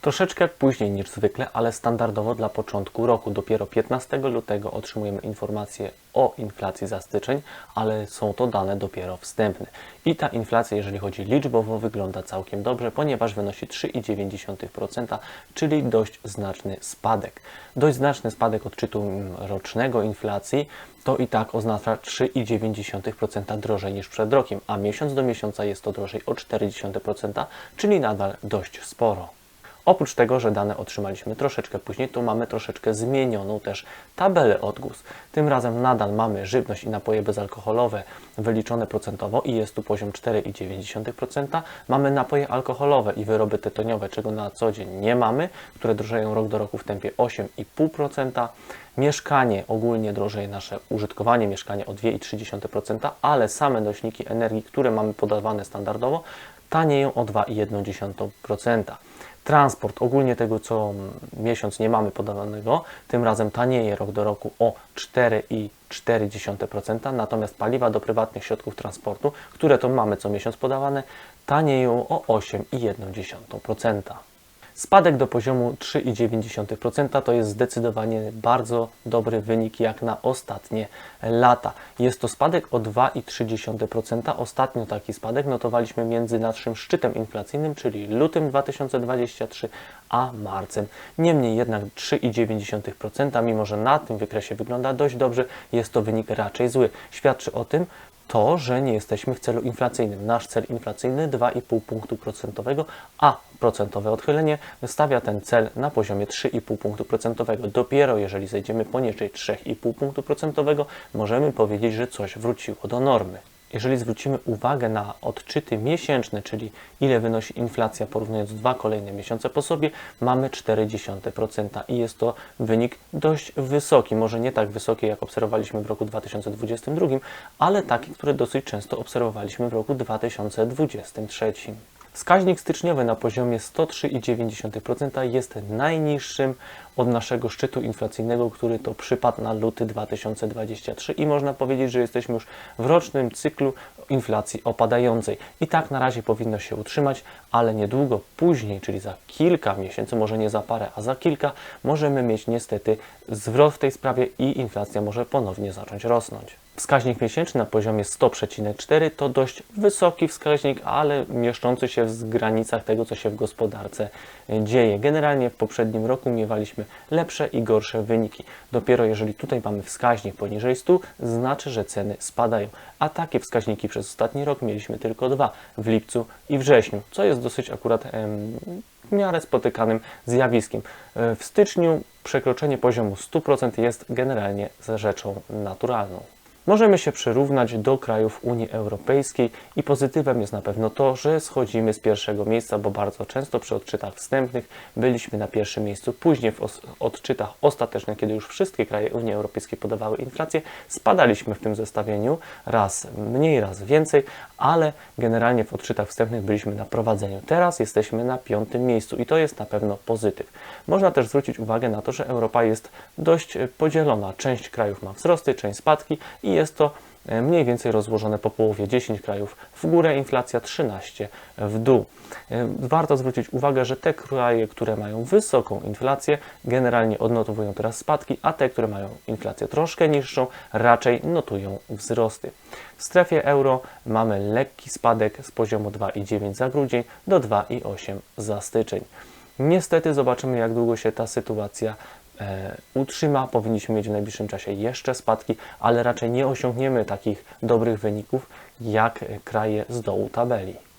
Troszeczkę później niż zwykle, ale standardowo dla początku roku. Dopiero 15 lutego otrzymujemy informacje o inflacji za styczeń, ale są to dane dopiero wstępne. I ta inflacja, jeżeli chodzi liczbowo, wygląda całkiem dobrze, ponieważ wynosi 3,9%, czyli dość znaczny spadek. Dość znaczny spadek odczytu rocznego inflacji to i tak oznacza 3,9% drożej niż przed rokiem, a miesiąc do miesiąca jest to drożej o 0,4%, czyli nadal dość sporo. Oprócz tego, że dane otrzymaliśmy troszeczkę później, to mamy troszeczkę zmienioną też tabelę odgłos. Tym razem nadal mamy żywność i napoje bezalkoholowe wyliczone procentowo i jest tu poziom 4,9%. Mamy napoje alkoholowe i wyroby tytoniowe, czego na co dzień nie mamy, które drożeją rok do roku w tempie 8,5%. Mieszkanie ogólnie drożeje nasze użytkowanie mieszkania o 2,3%, ale same nośniki energii, które mamy podawane standardowo, tanieją o 2,1%. Transport, ogólnie tego co miesiąc nie mamy podawanego, tym razem tanieje rok do roku o 4,4%, natomiast paliwa do prywatnych środków transportu, które to mamy co miesiąc podawane, tanieją o 8,1%. Spadek do poziomu 3,9% to jest zdecydowanie bardzo dobry wynik jak na ostatnie lata. Jest to spadek o 2,3%. Ostatnio taki spadek notowaliśmy między naszym szczytem inflacyjnym, czyli lutym 2023, a marcem. Niemniej jednak 3,9%, mimo że na tym wykresie wygląda dość dobrze, jest to wynik raczej zły. Świadczy o tym, to, że nie jesteśmy w celu inflacyjnym. Nasz cel inflacyjny 2,5 punktu procentowego, a procentowe odchylenie stawia ten cel na poziomie 3,5 punktu procentowego. Dopiero jeżeli zejdziemy poniżej 3,5 punktu procentowego, możemy powiedzieć, że coś wróciło do normy. Jeżeli zwrócimy uwagę na odczyty miesięczne, czyli ile wynosi inflacja porównując dwa kolejne miesiące po sobie, mamy 0,4% i jest to wynik dość wysoki. Może nie tak wysoki, jak obserwowaliśmy w roku 2022, ale taki, który dosyć często obserwowaliśmy w roku 2023. Wskaźnik styczniowy na poziomie 103,9% jest najniższym od naszego szczytu inflacyjnego, który to przypadł na luty 2023 i można powiedzieć, że jesteśmy już w rocznym cyklu inflacji opadającej. I tak na razie powinno się utrzymać, ale niedługo później, czyli za kilka miesięcy, może nie za parę, a za kilka, możemy mieć niestety zwrot w tej sprawie i inflacja może ponownie zacząć rosnąć. Wskaźnik miesięczny na poziomie 100,4 to dość wysoki wskaźnik, ale mieszczący się w granicach tego, co się w gospodarce dzieje. Generalnie w poprzednim roku miewaliśmy lepsze i gorsze wyniki. Dopiero jeżeli tutaj mamy wskaźnik poniżej 100, znaczy, że ceny spadają. A takie wskaźniki przez ostatni rok mieliśmy tylko dwa w lipcu i wrześniu, co jest dosyć akurat em, w miarę spotykanym zjawiskiem. E, W styczniu przekroczenie poziomu 100% jest generalnie rzeczą naturalną. Możemy się przyrównać do krajów Unii Europejskiej i pozytywem jest na pewno to, że schodzimy z pierwszego miejsca, bo bardzo często przy odczytach wstępnych byliśmy na pierwszym miejscu. Później w odczytach ostatecznych, kiedy już wszystkie kraje Unii Europejskiej podawały inflację, spadaliśmy w tym zestawieniu raz mniej, raz więcej, ale generalnie w odczytach wstępnych byliśmy na prowadzeniu. Teraz jesteśmy na piątym miejscu i to jest na pewno pozytyw. Można też zwrócić uwagę na to, że Europa jest dość podzielona. Część krajów ma wzrosty, część spadki i jest to e, mniej więcej rozłożone po połowie 10 krajów w górę, inflacja 13 w dół. E, Warto zwrócić uwagę, że te kraje, które mają wysoką inflację, generalnie odnotowują teraz spadki, a te, które mają inflację troszkę niższą, raczej notują wzrosty. W strefie euro mamy lekki spadek z poziomu 2,9 za grudzień do 2,8 za styczeń. Niestety zobaczymy, jak długo się ta sytuacja utrzyma. Powinniśmy mieć w najbliższym czasie jeszcze spadki, ale raczej nie osiągniemy takich dobrych wyników jak e, kraje z dołu tabeli.